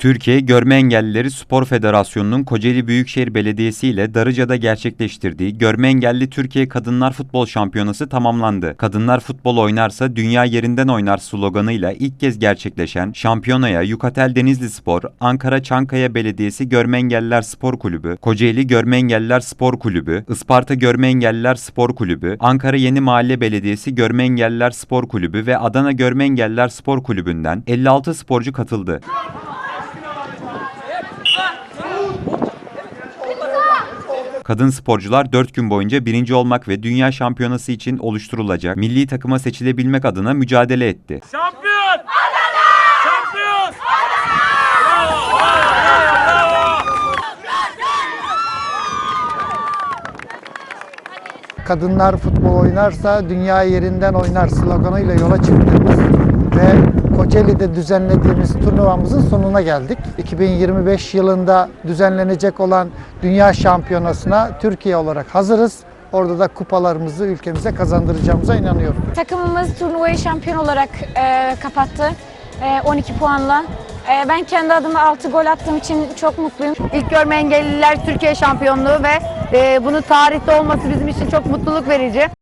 Türkiye Görme Engellileri Spor Federasyonu'nun Kocaeli Büyükşehir Belediyesi ile Darıca'da gerçekleştirdiği Görme Engelli Türkiye Kadınlar Futbol Şampiyonası tamamlandı. Kadınlar futbol oynarsa dünya yerinden oynar sloganıyla ilk kez gerçekleşen şampiyonaya Yukatel Denizli Spor, Ankara Çankaya Belediyesi Görme Engelliler Spor Kulübü, Kocaeli Görme Engelliler Spor Kulübü, Isparta Görme Engelliler Spor Kulübü, Ankara Yeni Mahalle Belediyesi Görme Engelliler Spor Kulübü ve Adana Görme Engelliler Spor Kulübü'nden 56 sporcu katıldı. Kadın sporcular 4 gün boyunca birinci olmak ve dünya şampiyonası için oluşturulacak milli takıma seçilebilmek adına mücadele etti. Şampiyon! Şampiyon! Bravo! Bravo! Bravo! kadınlar futbol oynarsa dünya yerinden oynar sloganıyla yola çıktığımız ve Kocaeli'de düzenlediğimiz turnuvamızın sonuna geldik. 2025 yılında düzenlenecek olan Dünya Şampiyonası'na Türkiye olarak hazırız. Orada da kupalarımızı ülkemize kazandıracağımıza inanıyorum. Takımımız turnuvayı şampiyon olarak e, kapattı. E, 12 puanla. E, ben kendi adıma 6 gol attığım için çok mutluyum. İlk görme engelliler Türkiye şampiyonluğu ve e, bunun tarihte olması bizim için çok mutluluk verici.